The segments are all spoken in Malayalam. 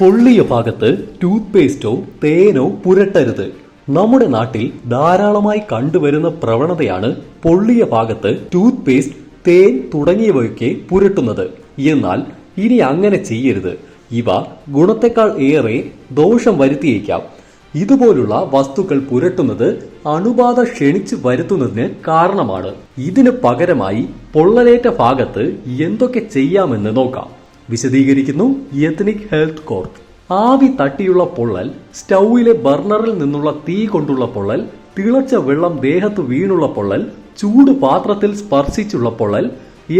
പൊള്ളിയ ഭാഗത്ത് ടൂത്ത് പേസ്റ്റോ തേനോ പുരട്ടരുത്. നമ്മുടെ നാട്ടിൽ ധാരാളമായി കണ്ടുവരുന്ന പ്രവണതയാണ് പൊള്ളിയ ഭാഗത്ത് ടൂത്ത് പേസ്റ്റ് തേൻ തുടങ്ങിയവയൊക്കെ പുരട്ടുന്നത്. എന്നാൽ ഇനി അങ്ങനെ ചെയ്യരുത്. ഇവ ഗുണത്തെക്കാൾ ഏറെ ദോഷം വരുത്തിയേക്കാം. ഇതുപോലുള്ള വസ്തുക്കൾ പുരട്ടുന്നത് അണുബാധ ക്ഷണിച്ച് വരുത്തുന്നതിന് കാരണമാണ്. ഇതിന് പകരമായി പൊള്ളലേറ്റ ഭാഗത്ത് എന്തൊക്കെ ചെയ്യാമെന്ന് നോക്കാം. വിശദീകരിക്കുന്നു എത്നിക് ഹെൽത്ത് കോർത്ത് ആവി തട്ടിയുള്ള പൊള്ളൽ സ്റ്റൗവിലെ ബർണറിൽ നിന്നുള്ള തീ കൊണ്ടുള്ള പൊള്ളൽ തിളച്ച വെള്ളം ദേഹത്ത് വീണുള്ള പൊള്ളൽ ചൂട് പാത്രത്തിൽ സ്പർശിച്ചുള്ള പൊള്ളൽ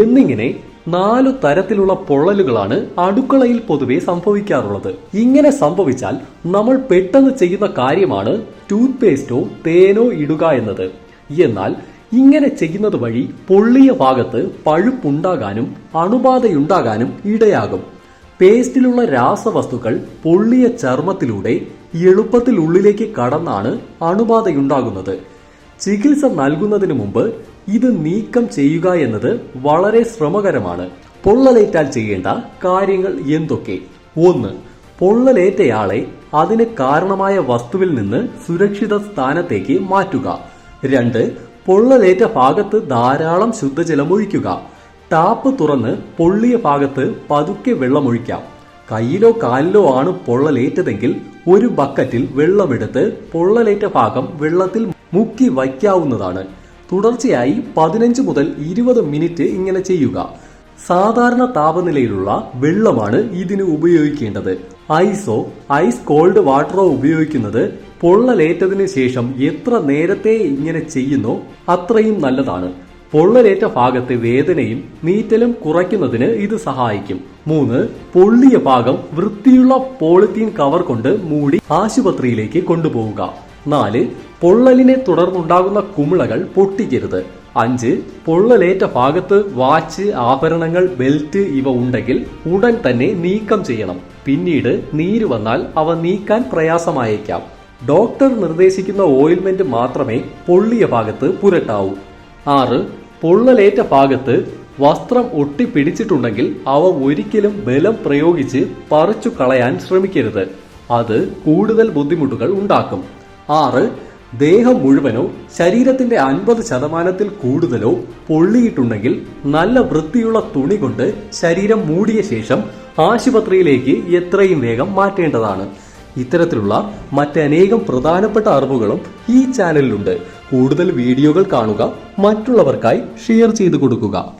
എന്നിങ്ങനെ നാലു തരത്തിലുള്ള പൊള്ളലുകളാണ് അടുക്കളയിൽ പൊതുവെ സംഭവിക്കാറുള്ളത്. ഇങ്ങനെ സംഭവിച്ചാൽ നമ്മൾ പെട്ടെന്ന് ചെയ്യുന്ന കാര്യമാണ് ടൂത്ത് പേസ്റ്റോ തേനോ ഇടുക എന്നത്. എന്നാൽ ഇങ്ങനെ ചെയ്യുന്നത് വഴി പൊള്ളിയ ഭാഗത്ത് പഴുപ്പുണ്ടാകാനും അണുബാധയുണ്ടാകാനും ഇടയാകും. പേസ്റ്റിലുള്ള രാസവസ്തുക്കൾ പൊള്ളിയ ചർമ്മത്തിലൂടെ എളുപ്പത്തിൽ ഉള്ളിലേക്ക് കടന്നാണ് അണുബാധയുണ്ടാകുന്നത്. ചികിത്സ നൽകുന്നതിന് മുമ്പ് ഇത് നീക്കം ചെയ്യുക എന്നത് വളരെ ശ്രമകരമാണ്. പൊള്ളലേറ്റാൽ ചെയ്യേണ്ട കാര്യങ്ങൾ എന്തൊക്കെ? ഒന്ന് പൊള്ളലേറ്റയാളെ അതിന് കാരണമായ വസ്തുവിൽ നിന്ന് സുരക്ഷിത സ്ഥാനത്തേക്ക് മാറ്റുക. രണ്ട് പൊള്ളലേറ്റ ഭാഗത്ത് ധാരാളം ശുദ്ധജലം ഒഴിക്കുക. ടാപ്പ് തുറന്ന് പൊള്ളിയ ഭാഗത്ത് പതുക്കെ വെള്ളമൊഴിക്കാം. കയ്യിലോ കാലിലോ ആണ് പൊള്ളലേറ്റതെങ്കിൽ ഒരു ബക്കറ്റിൽ വെള്ളമെടുത്ത് പൊള്ളലേറ്റ ഭാഗം വെള്ളത്തിൽ മുക്കി വയ്ക്കാവുന്നതാണ്. തുടർച്ചയായി പതിനഞ്ച് മുതൽ ഇരുപത് മിനിറ്റ് ഇങ്ങനെ ചെയ്യുക. സാധാരണ താപനിലയിലുള്ള വെള്ളമാണ് ഇതിന് ഉപയോഗിക്കേണ്ടത്. ഐസോ ഐസ് കോൾഡ് വാട്ടറോ ഉപയോഗിക്കുന്നത് പൊള്ളലേറ്റതിന് ശേഷം എത്ര നേരത്തെ ഇങ്ങനെ ചെയ്യുന്നോ അത്രയും നല്ലതാണ്. പൊള്ളലേറ്റ ഭാഗത്തെ വേദനയും നീറ്റലും കുറയ്ക്കുന്നതിന് ഇത് സഹായിക്കും. മൂന്ന് പൊള്ളിയ ഭാഗം വൃത്തിയുള്ള പോളിത്തീൻ കവർ കൊണ്ട് മൂടി ആശുപത്രിയിലേക്ക് കൊണ്ടുപോവുക. നാല് പൊള്ളലിനെ തുടർന്നുണ്ടാകുന്ന കുമിളകൾ പൊട്ടിക്കരുത്. അഞ്ച് പൊള്ളലേറ്റ ഭാഗത്ത് വാച്ച് ആഭരണങ്ങൾ ബെൽറ്റ് ഇവ ഉണ്ടെങ്കിൽ ഉടൻ തന്നെ നീക്കം ചെയ്യണം. പിന്നീട് നീര് വന്നാൽ അവ നീക്കാൻ പ്രയാസമായേക്കാം. ഡോക്ടർ നിർദ്ദേശിക്കുന്ന ഓയിൽമെന്റ് മാത്രമേ പൊള്ളിയ ഭാഗത്ത് പുരട്ടാവൂ. ആറ് പൊള്ളലേറ്റ ഭാഗത്ത് വസ്ത്രം ഒട്ടിപ്പിടിച്ചിട്ടുണ്ടെങ്കിൽ അവ ഒരിക്കലും ബലം പ്രയോഗിച്ച് പറിച്ചു കളയാൻ ശ്രമിക്കരുത്. അത് കൂടുതൽ ബുദ്ധിമുട്ടുകൾ ഉണ്ടാക്കും. ആറ് ദേഹം മുഴുവനോ ശരീരത്തിന്റെ അൻപത് ശതമാനത്തിൽ കൂടുതലോ പൊള്ളിയിട്ടുണ്ടെങ്കിൽ നല്ല വൃത്തിയുള്ള തുണി കൊണ്ട് ശരീരം മൂടിയ ശേഷം ആശുപത്രിയിലേക്ക് എത്രയും വേഗം മാറ്റേണ്ടതാണ്. ഇത്തരത്തിലുള്ള മറ്റനേകം പ്രധാനപ്പെട്ട അറിവുകളും ഈ ചാനലിലുണ്ട്. കൂടുതൽ വീഡിയോകൾ കാണുക മറ്റുള്ളവർക്കായി ഷെയർ ചെയ്തു കൊടുക്കുക.